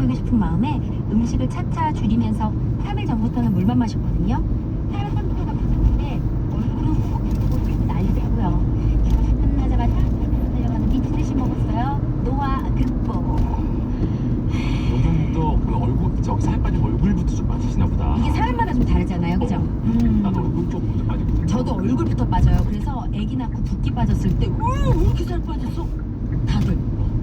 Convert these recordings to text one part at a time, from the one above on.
보이고 싶은 마음에 음식을 차차 줄이면서 3일 전부터는 물만 마셨거든요. 다른 상태가 비슷한데 얼굴은 푹 난리더라고요. 결혼 끝나자마자 달려가는 미친 듯이 먹었어요. 노화 극복. 요즘도 그 얼굴 저기 살 빠진 얼굴부터 좀 빠지시나 보다. 이게 사람마다 좀 다르잖아요, 그죠? 어. 음. 나도 얼굴 쪽 먼저 빠지거든. 저도 얼굴부터 빠져요. 그래서 아기 낳고 붓기 빠졌을 때, 왜, 왜 이렇게 살 빠졌어? 다들.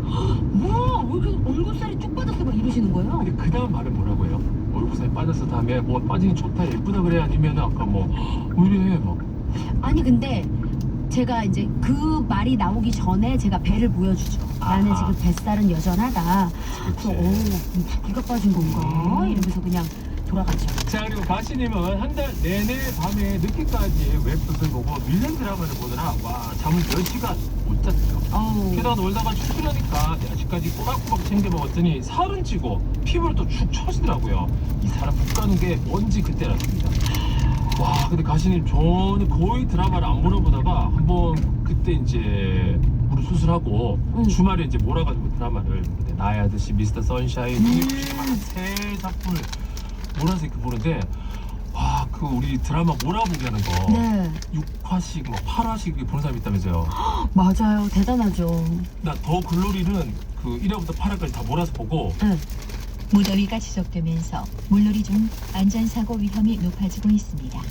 와, 왜 이렇게 얼굴살이 쭉 빠졌어? 막 이러시는 거예요. 근데 그 다음 말은 뭐라고 해요? 얼굴 살이 빠졌어 다음에 뭐 빠지니 좋다 예쁘다 그래 아니면 아까 뭐왜 이래 막 아니, 근데 제가 이제 그 말이 나오기 전에 제가 배를 보여주죠. 나는 아하. 지금 뱃살은 여전하다. 그래서, 어, 붓기가 빠진 건가? 음. 이러면서 그냥 돌아갔죠. 자 그리고 가시님은 한 달 내내 밤에 늦게까지 웹툰을 보고 밀린 드라마를 보느라 와 잠을 10시간 못 잤대요 어우. 게다가 놀다가 출출하니까 야식까지 꼬박꼬박 챙겨 먹었더니 살은 찌고 피부를 또 축 처지더라고요 이 사람 푹 가는 게 뭔지 그때 알았습니다 와 근데 가시님 저는 거의 드라마를 안 보나 보다가 한번 그때 이제 무릎 수술하고 응. 주말에 이제 몰아가지고 드라마를 그때 나의 아저씨 미스터 선샤인 음. 세 작품을 몰아서 이렇게 보는데 와 그 우리 드라마 몰아보게 하는 거 네. 6화씩 뭐 8화씩 보는 사람이 있다면서요 맞아요. 대단하죠. 나 더 글로리는 그 1화부터 8화까지 다 몰아서 보고 네. 무더위가 지속되면서 물놀이 중 안전사고 위험이 높아지고 있습니다.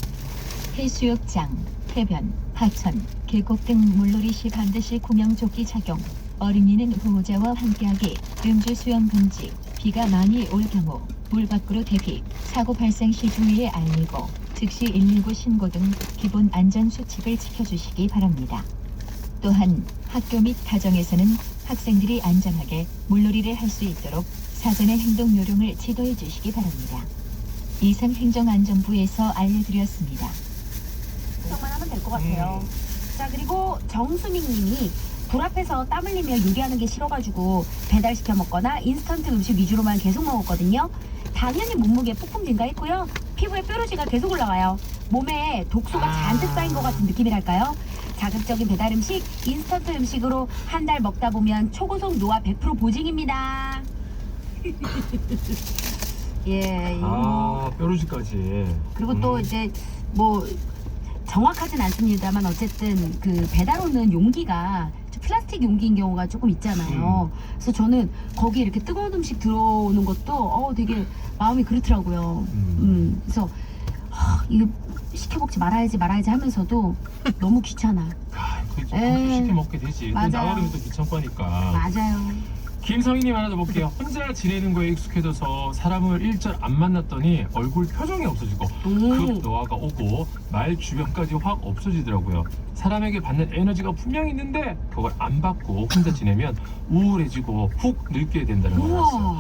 해수욕장, 해변, 하천, 계곡 등 물놀이 시 반드시 구명조끼 착용, 어린이는 보호자와 함께하기, 음주 수영 금지, 비가 많이 올 경우 물 밖으로 대피, 사고 발생 시 주위에 알리고 즉시 119 신고 등 기본 안전 수칙을 지켜주시기 바랍니다. 또한 학교 및 가정에서는 학생들이 안전하게 물놀이를 할 수 있도록 사전에 행동 요령을 지도해 주시기 바랍니다. 이상 행정안전부에서 알려드렸습니다. 정만 하면 될 것 같아요. 음. 자 그리고 정수민 님이 불 앞에서 땀 흘리며 요리하는 게 싫어가지고 배달 시켜 먹거나 인스턴트 음식 위주로만 계속 먹었거든요. 당연히 몸무게 폭풍 증가했고요. 피부에 뾰루지가 계속 올라와요. 몸에 독소가 아. 잔뜩 쌓인 것 같은 느낌이랄까요? 자극적인 배달 음식, 인스턴트 음식으로 한 달 먹다 보면 초고속 노화 100% 보증입니다. 예. 이- 아 뾰루지까지 그리고 또 음. 이제 뭐 정확하진 않습니다만 어쨌든 그 배달 오는 용기가 좀 플라스틱 용기인 경우가 조금 있잖아요. 음. 그래서 저는 거기에 이렇게 뜨거운 음식 들어오는 것도 어 되게 마음이 그렇더라고요. 음. 음, 그래서 하, 이거 시켜 먹지 말아야지 말아야지 하면서도 너무 귀찮아. 아, 그 에이. 쉽게 먹게 되지 또 맞아요. 나가려면 또 귀찮고 하니까 맞아요. 김성희님 하나 더 볼게요 혼자 지내는 거에 익숙해져서 사람을 일절 안 만났더니 얼굴 표정이 없어지고 급 음. 노화가 오고 말 주변까지 확 없어지더라고요. 사람에게 받는 에너지가 분명히 있는데 그걸 안 받고 혼자 지내면 우울해지고 훅 늙게 된다는 걸 알았어요.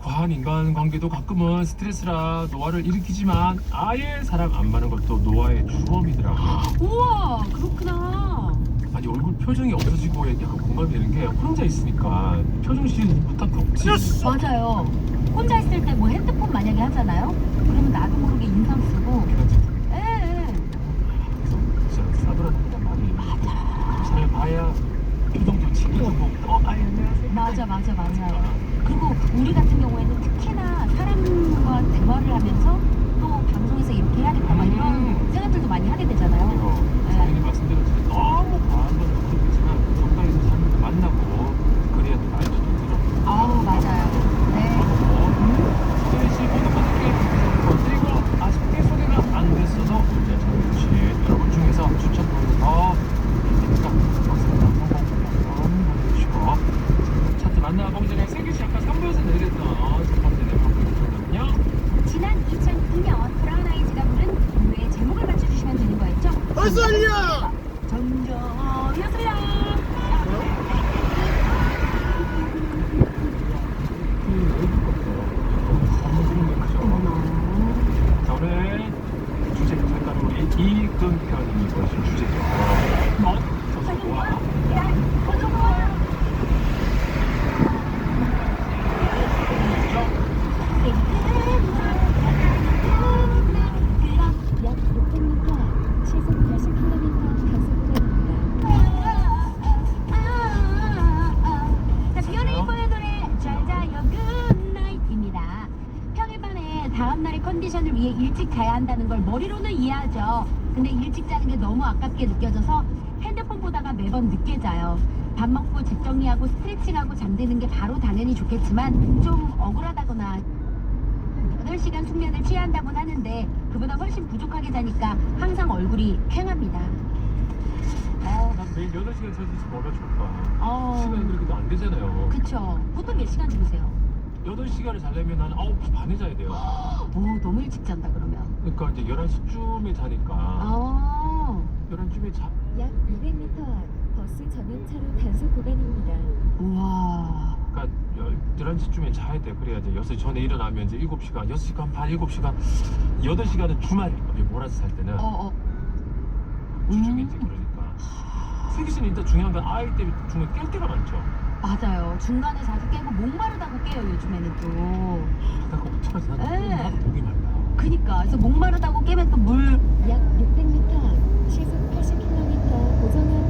과한 인간관계도 가끔은 스트레스라 노화를 일으키지만 아예 사람 안 많은 것도 노화의 주범이더라고요. 우와 그렇구나. 아니 얼굴 표정이 없어지고 약간 공감이 되는 게 혼자 있으니까 표정 못할 게 없지. 맞아요. 혼자 있을 때 뭐 핸드폰 만약에 하잖아요. 그러면 나도 모르게 인상 쓰고. 예. 예. 그래서 진짜 싸돌아다니는 말이 잘 봐야 표정도 지켜주고 어 아이 안녕하세요. 맞아 맞아 맞아 그리고 우리 같은 경우에는 특히나 사람과 대화를 하면서 또 방송에서 이렇게 해야겠다 막 이런 음. 생각들도 많이 하게 되잖아요 말씀대로 진짜 너무 과한 건 모르겠지만 적당히 사람을 만나고 그래야 또 말도 좀 들어. 아우 맞아요 네 수진 씨 모든 분들께 그리고 아쉽게 소개가 안 됐어도 이제 정신 여러분 중에서 추천번호 더 있으니까 감사합니다. 한번 보내주시고 차트 만나보기 전에 세규 씨 아까 3부에서 내렸던 작품들 내용 보여주셨거든요. 지난 2002년 브라운 아이즈가 부른 노래의 제목을 맞춰주시면 되는 거였죠? 어서리야! 전저였습니다 자 오늘 주제 잠깐 우리 이근편이 보신 주제죠. 멋 저서와 약 600m, 시속 80km 컨디션을 위해 일찍 자야 한다는 걸 머리로는 이해하죠. 근데 일찍 자는 게 너무 아깝게 느껴져서 핸드폰 보다가 매번 늦게 자요. 밥 먹고 집 정리하고 스트레칭하고 잠드는 게 바로 당연히 좋겠지만 좀 억울하다거나 8시간 숙면을 취한다곤 하는데 그보다 훨씬 부족하게 자니까 항상 얼굴이 쾌합니다. 아, 난 매일 8시간 자서 뭐가 좋을까? 어, 시간이 그렇게도 안 되잖아요. 그쵸. 보통 몇 시간 주무세요? 8시간을 자려면 한 9시 반에 자야 돼요. 오, 너무 일찍 잔다 그러면. 그러니까 이제 11시쯤에 자니까 아, 11시쯤에 자. 약 200m 앞 버스 전용차로 단속 구간입니다. 우와. 그러니까 11시쯤에 자야 돼. 그래야 이제 6시 전에 일어나면 이제 7시간, 6시간 반, 7시간, 8시간은 주말에 몰아서 살 때는 어, 어. 주중이지 음. 그러니까. 슬기 씨는 일단 중요한 건 아이 때문에 중에 깰 때가 많죠. 맞아요. 중간에 자주 깨고 목마르다고 깨요, 요즘에는 또. 어떡하지? 나도, 에. 나도 목이 말라. 그니까. 그래서 목마르다고 깨면 또 물. 약 600m 앞 시속 80km 고정형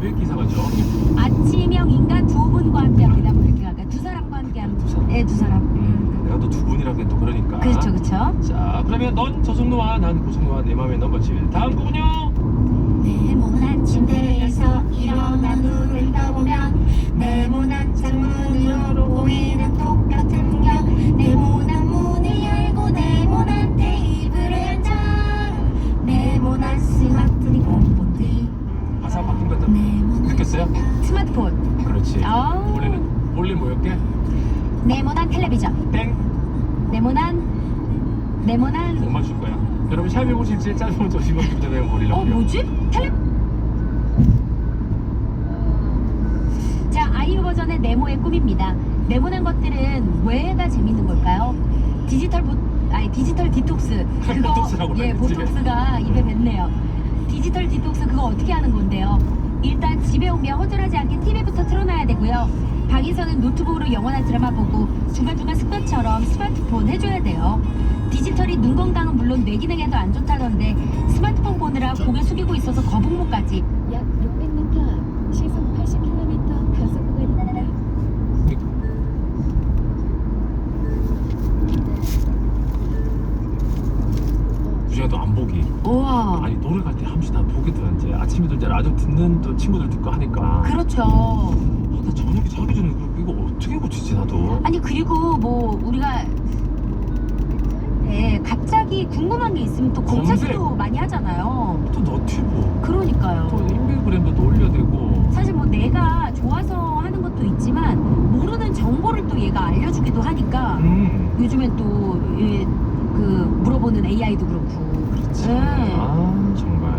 왜 이렇게 이상하죠? 아침형 인간 두 분과 함께 합니다. 뭐 이렇게 할까? 두 사람과 함께 하는. 두 사람. 네, 두 사람. 음, 내가 또 두 분이라고 해도 그러니까. 그렇죠, 그렇죠. 자, 그러면 넌 저승노와 난 고승노와 내 맘의 넘버 7. 다음 스마트폰 그렇지. 아. 원래는, 원래 뭐였게? 네모난 텔레비전 땡! 네모난 네모난 못 맞출 거야. 여러분, 샵157 짧은 저 10원 기부자 내용 어 버리려고요. 뭐지? 텔레 자 아이유 버전의 네모의 꿈입니다. 네모난 것들은 왜가 재밌는 걸까요? 디지털 보 아니 디지털 디톡스 그거 보톡스라고 예 그랬지. 보톡스가 입에 뱉네요. 디지털 디톡스 그거 어떻게 하는 건데요? 일단 집에 오면 허전하지 않게 TV부터 틀어놔야 되고요. 방에서는 노트북으로 영원한 드라마 보고 중간중간 습관처럼 스마트폰 해줘야 돼요. 디지털이 눈 건강은 물론 뇌 기능에도 안 좋다던데 스마트폰 보느라 고개 숙이고 있어서 거북목까지 약 600m 앞 시속 80km 단속 구간입니다. 우리가 또안 보기. 우와. 아니 노래 갈때 한 번씩 나 보게 되는데 아침에도 이제 라디오 듣는 또 친구들 듣고 하니까. 그렇죠. 아, 나 저녁에 자기 전에 이거, 이거 어떻게 고치지 나도? 아니 그리고 뭐 우리가 네, 갑자기 궁금한 게 있으면 또 검색도 검색. 많이 하잖아요. 또 너튜브 그러니까요. 또 인별그램도 또 올려야 되고. 사실 뭐 내가 좋아서 하는 것도 있지만 모르는 정보를 또 얘가 알려주기도 하니까 음. 요즘엔 또 예, 그 물어보는 AI도 그렇고 그렇지. 네. 아 정말.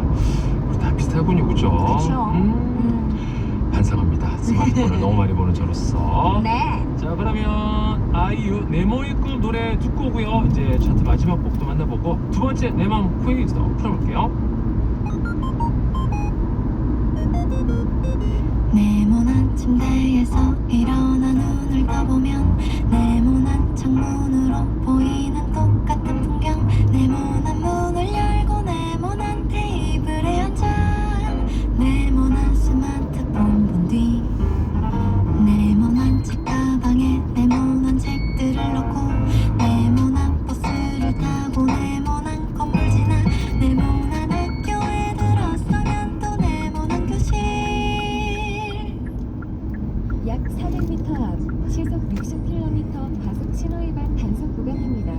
우리 다 비슷하군요. 그죠? 그렇죠 음, 음. 반성합니다. 스마트폰을 너무 많이 보는 저로서. 네. 자 그러면 아이유 네모의 꿈 노래 듣고 오고요. 이제 차트 마지막 곡도 만나보고 두 번째 내 마음 퀴즈도 풀어볼게요. 네모난 침대에서 일어나 눈을 떠보면 네모난 창문으로 보이는 약 400m 앞 시속 60km 과속 신호 위반 단속 구간입니다.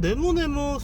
네모 네모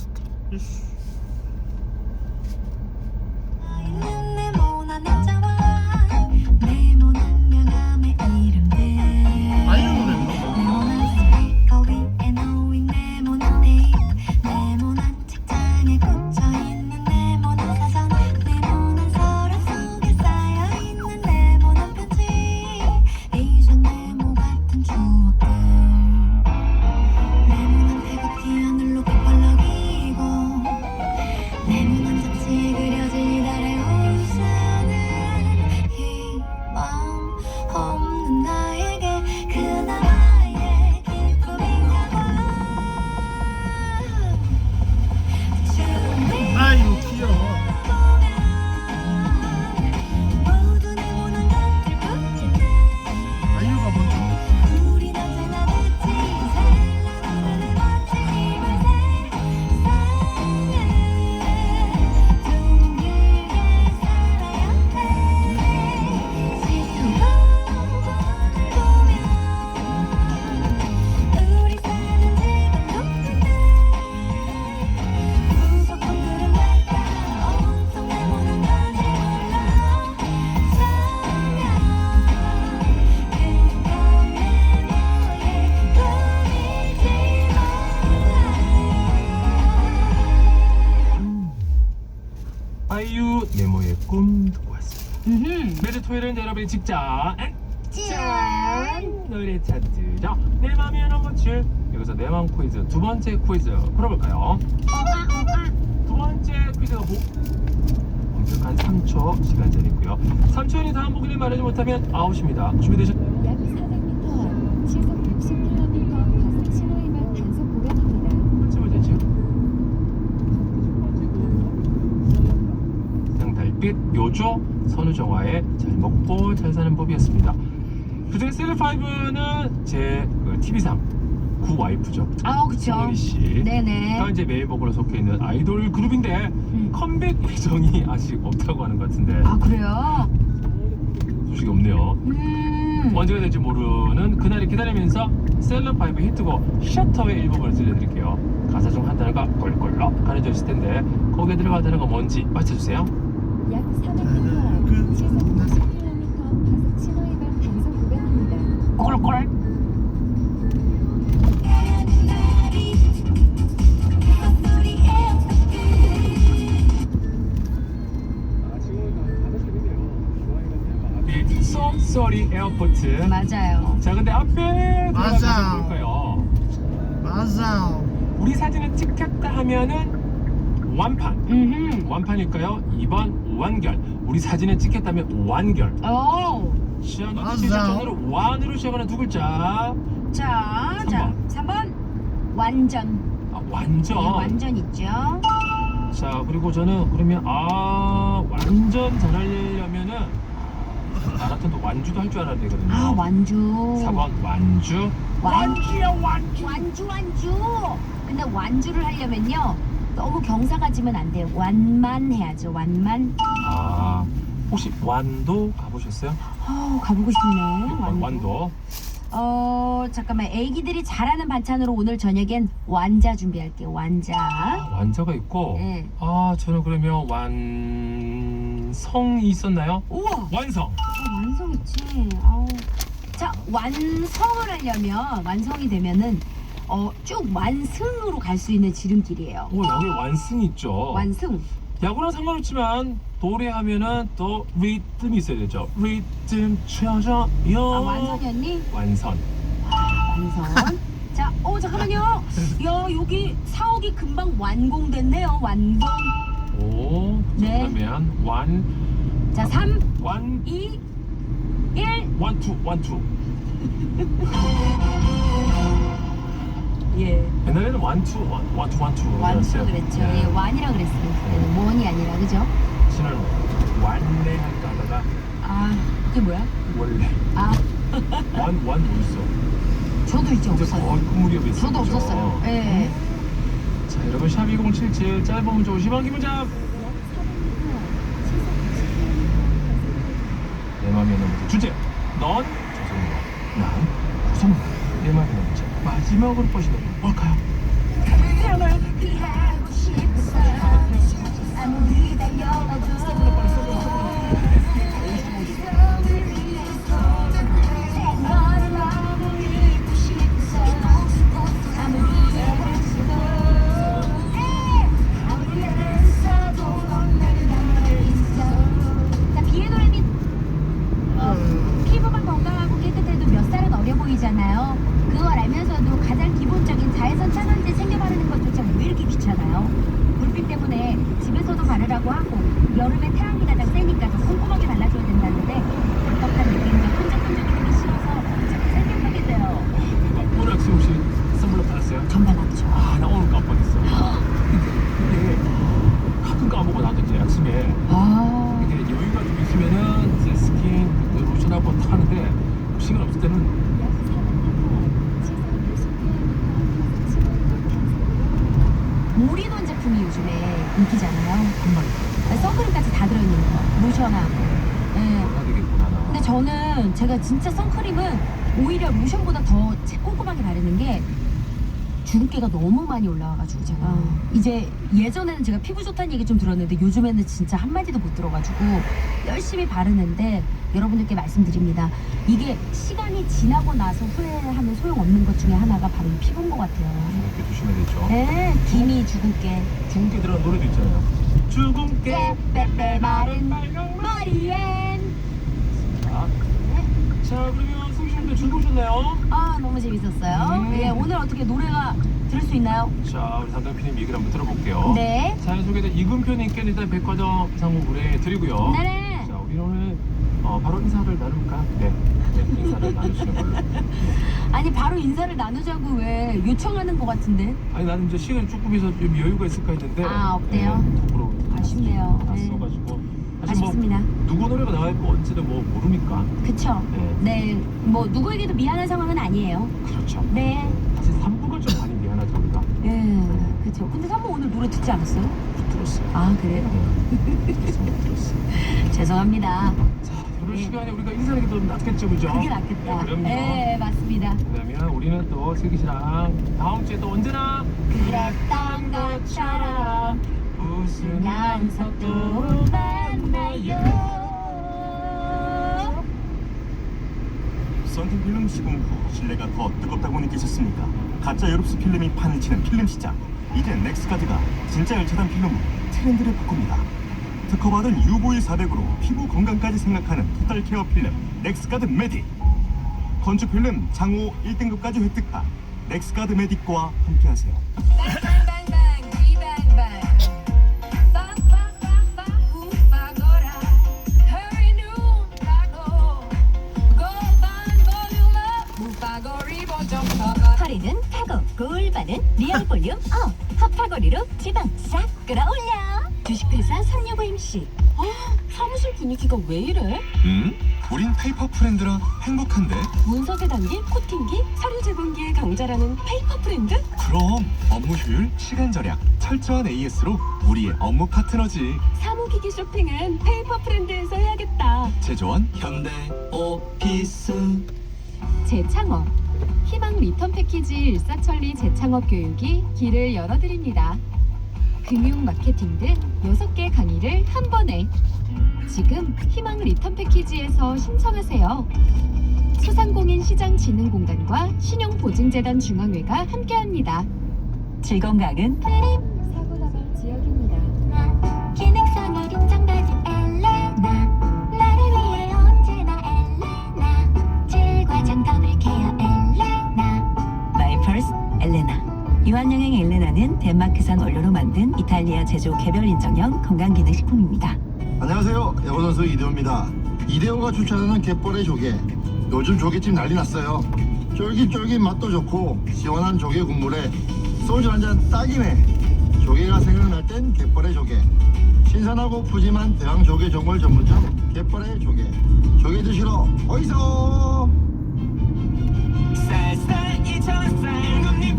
여러분이 직접 짠. 노래 차트죠. 내 맘이 하는 것을 여기서 내 맘 퀴즈 두 번째 퀴즈 풀어볼까요? 두 번째 퀴즈가 뭐? 엄격한 3초 시간제니고요. 3초이 다음 보기를 말하지 못하면 아웃입니다. 준비되셨나요? 약 400m 앞 시속 60km 과속 신호위반 단속 구간입니다. 질문 되죠? 달빛 요조 선우정화의 잘 먹고 잘 사는 법이었습니다. 그중에 셀럽5는 제 그, TV상 구 와이프죠. 아, 그쵸. 송은이 씨. 네네. 현재 메일보컬로 속해 있는 아이돌 그룹인데 음. 컴백 예정이 아직 없다고 하는 것 같은데 아, 그래요? 소식이 없네요. 음. 언제가 될지 모르는 그날을 기다리면서 셀럽5 히트곡 셔터의 일부분을 들려드릴게요. 가사 중 한 단어가 꼴꼴로 가려져 있을 텐데 거기에 들어간 단어가 뭔지 맞춰주세요. 약 400m 앞 시속 60km 과속 신호위반 단속 구간입니다. 꼴꼴. 에어포트. 맞아요. 자 근데 앞에 맞아. 볼까요? 맞아 우리 사진을 찍혔다 하면은 완판. 음흠. 완판일까요? 2번 완결. 우리 사진을 찍혔다면 완결. 오. 시작은 맞아. 시작전으로 완으로 시작하는 두 글자. 자, 자, 3번. 완전. 아, 완전. 네, 완전 있죠. 자 그리고 저는 그러면 아 완전 잘 하려면은 마라톤도 완주도 할 줄 알아야 되거든요. 아, 완주. 4번 완주. 완주야, 완주. 완주, 완주. 근데 완주를 하려면요. 너무 경사가 지면 안 돼요. 완만 해야죠. 완만. 아 혹시 완도 가보셨어요? 어, 가보고 싶네. 완, 완도. 어, 잠깐만. 애기들이 잘하는 반찬으로 오늘 저녁엔 완자 준비할게요. 완자. 아, 완자가 있고. 네. 아 저는 그러면 완성이 있었나요? 우와. 완성. 어, 완성 있지. 아우. 자, 완성을 하려면 완성이 되면은 어, 쭉 완승으로 갈 수 있는 지름길이에요. 오 여기 완승 있죠. 완승. 야구랑 상관없지만 노래하면은 또 리듬이 있어야 되죠. 리듬 쳐줘 요. 아, 완성이었니? 완선. 완성. 자, 어, 잠깐만요. 야, 여기 사옥이 금방 완공됐네요. 완공. 오. 네. 그러면 완, 자, 3, 완, 2, 1. 완투, 완투. 예. 옛날에는 완투, 완, 완투, 완투. 이랬어요. 그랬죠. 네. 예, 완이라 그랬어요. 그때는 원이 아니라, 그죠? 신은 완내 할까 하다가 아, 그게 뭐야? 원래 아, 완, 완 있어. 저도. 이제 없어요. 거의 그 있어. 저도 없었어요. 예. 자, 여러분 샵 2077 짧은 문자 50원 기문자 약 400m 시속 60km 내 있는 문제 주제 넌 조성모 난 구성모 내 있는 문제 마지막 마지막으로 보신 노래 뭘까요? 제가 진짜 선크림은 오히려 로션보다 더 꼼꼼하게 바르는 게 주근깨가 너무 많이 올라와가지고 제가. 이제 예전에는 제가 피부 좋다는 얘기 좀 들었는데 요즘에는 진짜 한마디도 못 들어가지고 열심히 바르는데 여러분들께 말씀드립니다. 이게 시간이 지나고 나서 후회하면 소용없는 것 중에 하나가 바로 이 피부인 것 같아요. 이렇게 조심해야 되죠. 네 기미 주근깨. 주근깨 들어간 노래도 있잖아요. 주근깨 빼빼빼 마른 머리엔. 아, 자 그러면 승신님들 즐거우셨나요? 아 너무 재밌었어요 음. 예, 오늘 어떻게 노래가 들을 수 있나요? 자 우리 담당 PD님 얘기를 한번 들어볼게요. 네 사연 소개된 이금표님께 일단 백화점 상품 보내드리고요. 네네 자 우리 오늘 어, 바로 인사를 나눌까? 네, 네 인사를 나누시는 걸로. 아니 바로 인사를 나누자고 왜 요청하는 것 같은데 아니 나는 이제 시간이 조금 있어 좀 여유가 있을까 했는데 아, 없대요? 네, 도구로 아쉽네요. 네. 갔어가지고 사실 뭐 누구 노래가 나갈고 언제든 뭐 모르니까. 그쵸? 네. 네 뭐 누구에게도 미안한 상황은 아니에요. 그렇죠. 네. 사실 3부가 좀 많이 미안하죠 우리가. 예, 그쵸. 근데 사모 오늘 노래 듣지 않았어요? 들었어요. 아 그래요? 네. 들었어요 들었어요. 죄송합니다. 자 이런 네. 시간에 우리가 인사하기 더 낫겠죠 그죠? 그게 낫겠다. 네, 그럼요. 네 맞습니다. 그러면 우리는 또 슬기 씨랑 다음 주에 또 언제나 그랬던 것처럼 웃으면서 또또 만나요 썬팅 필름 시공 후 실내가 더 뜨겁다고 느끼셨습니까? 가짜 여릅스 필름이 판을 치는 필름 시장. 이제 넥스가드가 진짜 열차단 필름으로 트렌드를 바꿉니다. 특허받은 UV 400으로 피부 건강까지 생각하는 토탈 케어 필름 넥스가드 메딕. 건축 필름 장호 1등급까지 획득한 넥스가드 메딕과 함께하세요. 볼륨 업 핫파고리로 지방 싹 끌어올려 주식회사 365MC 어? 사무실 분위기가 왜 이래? 음? 우린 페이퍼 프렌드라 행복한데? 문서재 단계, 코팅기, 서류 제공기의 강자라는 페이퍼 브랜드? 그럼 업무 효율, 시간 절약, 철저한 AS로 우리의 업무 파트너지. 사무기기 쇼핑은 페이퍼 브랜드에서 해야겠다 제조원 현대 오피스. 재창업 희망 리턴 패키지 일사천리 재창업 교육이 길을 열어드립니다. 금융 마케팅 등 6개 강의를 한 번에 지금 희망 리턴 패키지에서 신청하세요. 소상공인 시장진흥공단과 신용보증재단 중앙회가 함께합니다. 질건강은 사고 나발 지역입니다. 유한양행 엘레나는 덴마크산 원료로 만든 이탈리아 제조 개별 인정형 건강기능식품입니다. 안녕하세요. 야구 선수 이대호입니다. 이대호가 추천하는 갯벌의 조개. 요즘 조개찜 난리 났어요. 쫄깃쫄깃 맛도 좋고 시원한 조개 국물에 소주 한 잔 딱이네. 조개가 생각날 땐 갯벌의 조개. 신선하고 푸짐한 대왕 조개 전골 전문점 갯벌의 조개. 조개 드시러 어이소.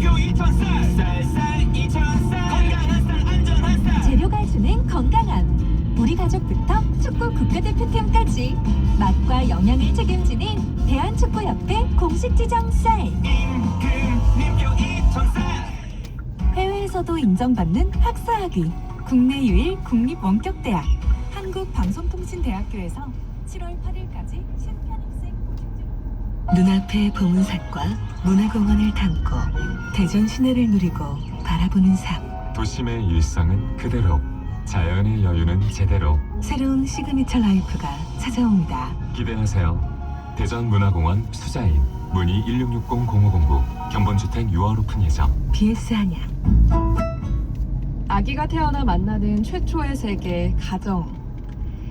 2,000쌀 금리표 2,000쌀 쌀쌀 2,000쌀 건강한 쌀 안전한 쌀 재료가 주는 건강함. 우리 가족부터 축구 국가대표팀까지 맛과 영양을 책임지는 대한축구협회 공식 지정 쌀. 해외에서도 인정받는 학사학위. 국내 유일 국립 원격대학. 한국방송통신대학교에서 7월 8일까지 신편입생 보증 중. 눈앞의 보문산과 문화공원을 담고 대전 시내를 누리고 바라보는 삶. 도심의 일상은 그대로 자연의 여유는 제대로 새로운 시그니처 라이프가 찾아옵니다. 기대하세요. 대전문화공원 수자인 문의 1660-0509 견본주택 6월 오픈 예정 BS 한양. 아기가 태어나 만나는 최초의 세계 가정.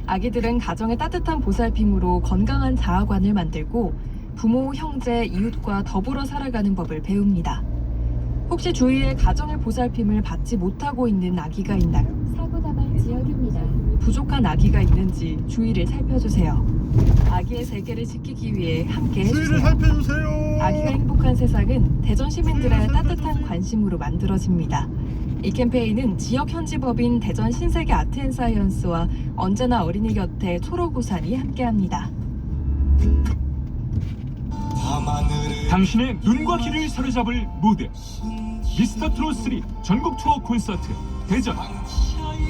아기들은 가정의 따뜻한 보살핌으로 건강한 자아관을 만들고 부모, 형제, 이웃과 더불어 살아가는 법을 배웁니다. 혹시 주위에 가정의 보살핌을 받지 못하고 있는 아기가 있나요? 사고 다발 지역입니다. 부족한 아기가 있는지 주위를 살펴주세요. 아기의 세계를 지키기 위해 함께 수위를 해주세요. 살펴주세요. 아기가 행복한 세상은 대전 시민들의 따뜻한 관심으로 만들어집니다. 이 캠페인은 지역 현지 법인 대전 신세계 아트앤사이언스와 언제나 어린이 곁에 초록우산이 함께합니다. 당신의 눈과 귀를 사로잡을 무대. 미스터 트롯 3 전국 투어 콘서트 대전.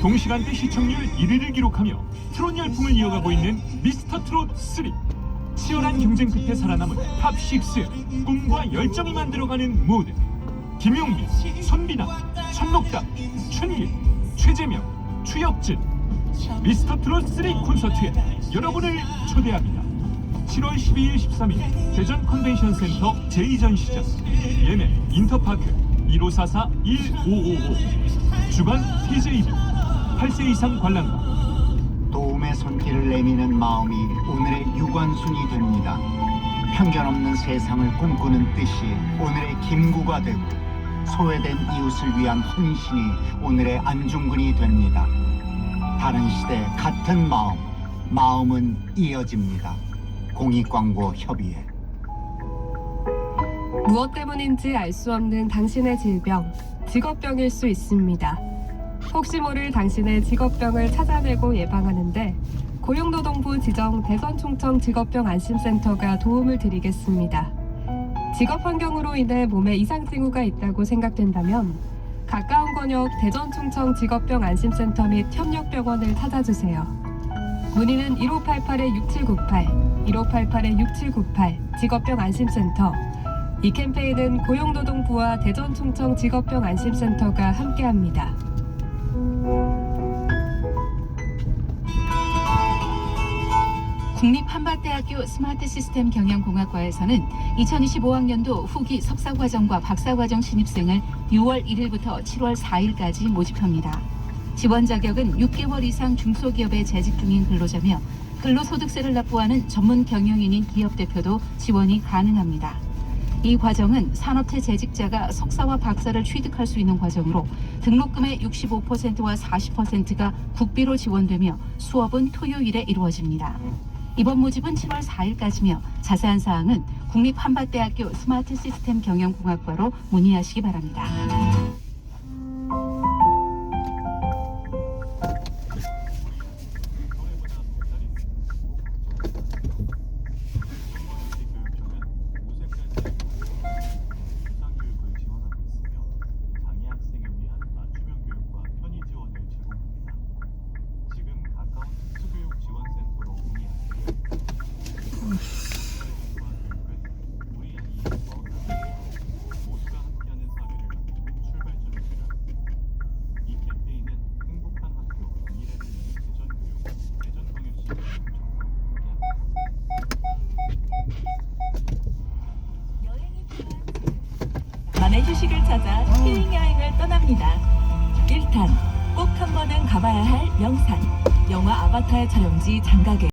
동시간대 시청률 1위를 기록하며 트롯 열풍을 이어가고 있는 미스터 트롯 3 치열한 경쟁 끝에 살아남은 탑6 꿈과 열정이 만들어가는 무대. 김용민, 손비나, 천록담, 춘길, 최재명, 추혁진. 미스터 트롯 3 콘서트에 여러분을 초대합니다 7월 12일 13일 대전 컨벤션 센터 제2전시장 예매 인터파크 1544-1555 주간 TJB 8세 이상 관람가 도움의 손길을 내미는 마음이 오늘의 유관순이 됩니다. 편견 없는 세상을 꿈꾸는 뜻이 오늘의 김구가 되고 소외된 이웃을 위한 헌신이 오늘의 안중근이 됩니다. 다른 시대 같은 마음, 마음은 이어집니다. 공익광고 협의회. 무엇 때문인지 알 수 없는 당신의 질병, 직업병일 수 있습니다. 혹시 모를 당신의 직업병을 찾아내고 예방하는데 고용노동부 지정 대전 충청 직업병 안심센터가 도움을 드리겠습니다. 직업 환경으로 인해 몸에 이상 징후가 있다고 생각된다면 가까운 권역 대전 충청 직업병 안심센터 및 협력병원을 찾아주세요. 문의는 1588-6798, 1588-6798 직업병 안심센터. 이 캠페인은 고용노동부와 대전 충청 직업병 안심센터가 함께합니다. 국립한밭대학교 스마트 시스템 경영공학과에서는 2025학년도 후기 석사과정과 박사과정 신입생을 6월 1일부터 7월 4일까지 모집합니다. 지원 자격은 6개월 이상 중소기업에 재직 중인 근로자며 근로소득세를 납부하는 전문 경영인인 기업 대표도 지원이 가능합니다. 이 과정은 산업체 재직자가 석사와 박사를 취득할 수 있는 과정으로 등록금의 65%와 40%가 국비로 지원되며 수업은 토요일에 이루어집니다. 이번 모집은 7월 4일까지며 자세한 사항은 국립한밭대학교 스마트 시스템 경영공학과로 문의하시기 바랍니다. 찾아 힐링 여행을 떠납니다. 1탄 꼭 한 번은 가봐야 할 명산 영화 아바타의 촬영지 장각에